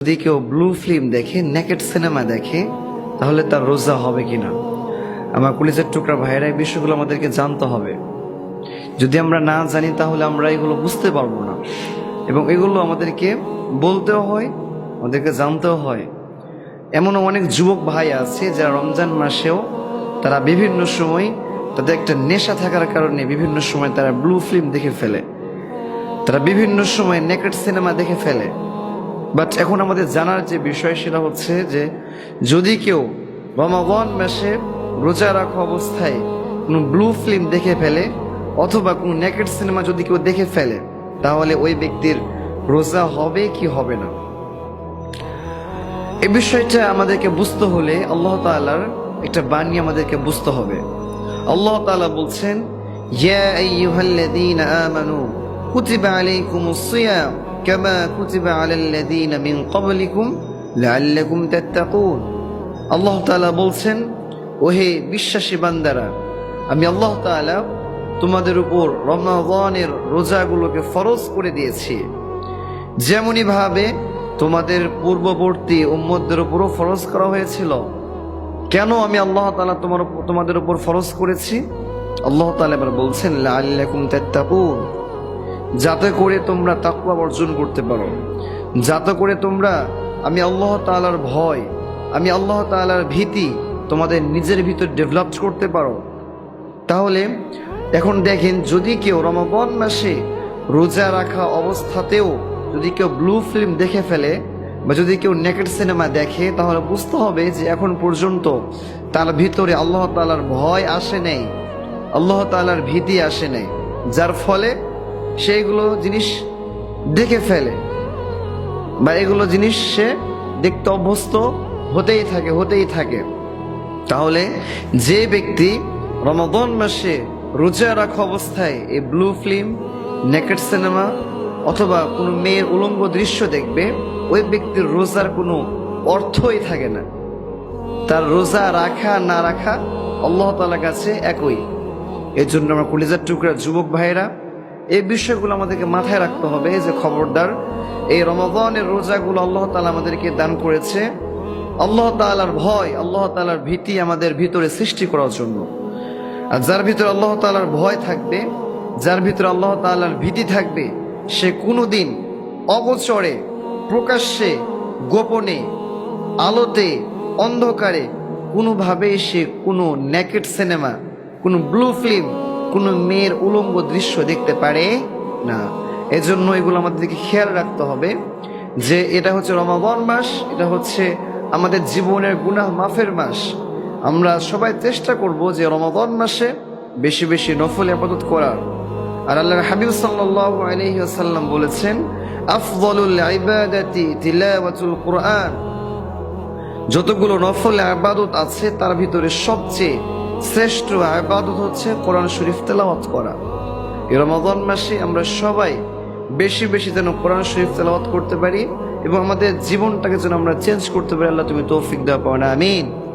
যদি কেউ blue film দেখে নেকেট সিনেমা দেখে, তাহলে তার রোজা হবে কিনা? আমার কলিজের টুকরা ভাইয়েরা এই বিষয়গুলো আমাদেরকে জানতে হবে। যদি আমরা না জানি, তাহলে আমরা এগুলো বুঝতে পারব না। এবং এগুলো আমাদেরকে বলতেও হয়, আমাদেরকে জানতেও হয়। এমনও অনেক যুবক ভাই আছে, যারা রমজান মাসেও তারা বিভিন্ন সময় তাদের একটা নেশা থাকার কারণে বিভিন্ন সময় তারা ব্লু ফিল্ম দেখে ফেলে। তারা বিভিন্ন সময় নেকেট সিনেমা দেখে ফেলে। বাট এখন আমাদের জানার যে বিষয় সেটা হচ্ছে যে যদি কেউ রমাগন মাসে রোজা রাখা অবস্থায় কোনো ব্লু ফিল্ম দেখে ফেলে অথবা কোনো নেকেট সিনেমা যদি কেউ দেখে ফেলে, তাহলে ওই ব্যক্তির রোজা হবে কি হবে না? এ বিষয়টা আমাদেরকে বুঝতে হলে আল্লাহ তাআলার একটা বাণী আমাদেরকে বুঝতে হবে। আল্লাহ তাআলা বলছেন, ইয়া আইয়ুহাল্লাযীনা আমানু, কুতিবা আলাইকুমুস সিয়াম। কামা কুতিবা আলাল্লাযীনা মিন ক্বাবলিকুম লাআল্লাকুম তাত্তাকুন আল্লাহ তাআলা বলছেন, ওহে বিশ্বাসী বান্দারা, আমি আল্লাহ তাআলা তোমাদের উপর রমাদানের রোজাগুলোকে ফরজ করে দিয়েছি। যেমনই ভাবে তোমাদের পূর্ববর্তী উম্মতদের উপরও ফরজ করা হয়েছিল, কেন আমি আল্লাহ তাআলা তোমার, তোমাদের উপর ফরজ করেছি? আল্লাহ তাআলা এবার বলছেন, লাআল্লাকুম তাত্তাকুন। যাতে করে তোমরা তাকওয়া অর্জন করতে পারো। যাতে করে তোমরা, আমি আল্লাহ তাআলার ভয়, আমি আল্লাহ তাআলার ভীতি তোমাদের নিজের ভিতর ডেভেলপ করতে পারো। তাহলে, এখন দেখেন যদি কেউ রমাবন মাসে রোজা রাখা অবস্থাতেও যদি কেউ ব্লু ফিল্ম দেখে ফেলে বা যদি কেউ নেকেট সিনেমা দেখে, তাহলে বুঝতে হবে যে এখন পর্যন্ত তার ভিতরে আল্লাহ তালার ভয় আসে নেই, আল্লাহ তালার ভীতি আসে নেই। যার ফলে সেইগুলো জিনিস দেখে ফেলে। বা এগুলো জিনিস সে দেখতে অভ্যস্ত হতেই থাকে হতেই থাকে। তাহলে যে ব্যক্তি রমাদন মাসে রোজা রাখা অবস্থায় এই ব্লু ফিল্ম নেকেট সিনেমা অথবা কোনো মেয়ের উলঙ্গ দৃশ্য দেখবে, ওই ব্যক্তির রোজার কোনো অর্থই থাকে না। তার রোজা রাখা, না রাখা আল্লাহ তালার কাছে একই। এর জন্য আমার কলিজার টুকরা যুবক ভাইয়েরা এই বিষয়গুলো আমাদেরকে মাথায় রাখতে হবে যে খবরদার। এই রমাদানের রোজাগুলো আল্লাহ তালা আমাদেরকে দান করেছে। আল্লাহ তালার ভয়, আল্লাহ তালার ভীতি আমাদের ভিতরে সৃষ্টি করার জন্য। আর যার ভিতরে আল্লাহ তালার ভয় থাকবে, যার ভিতরে আল্লাহ তালার ভীতি থাকবে, সে কোনো দিন অগোচরে, প্রকাশ্যে, গোপনে, আলোতে, অন্ধকারে কোনোভাবেই সে কোনো নেকেট সিনেমা কোনো ব্লু ফিল্ম কোনো মেয়ের উলঙ্গ দৃশ্য দেখতে পারে না। এজন্য এগুলো আমাদেরকে খেয়াল রাখতে হবে যে এটা হচ্ছে রমাবন মাস, এটা হচ্ছে আমাদের জীবনের গুনাহ মাফের মাস। আমরা সবাই চেষ্টা করব যে রমাবন মাসে বেশি বেশি নফল আবাদত করার। আর আল্লাহর হাবিব ওয়াসাল্লাম বলেছেন কুরআন। যতগুলো নফল আবাদত আছে, তার ভিতরে সবচেয়ে শ্রেষ্ঠ আবাদত হচ্ছে কোরআন শরীফ তেলাওয়াত করা। এই রমাদান মাসে আমরা সবাই বেশি বেশি যেন কোরআন শরীফ তেলাওয়াত করতে পারি এবং আমাদের জীবনটাকে যেন আমরা চেঞ্জ করতে পারি। আল্লাহ তুমি তৌফিক দেওয়া পাও না আমিন।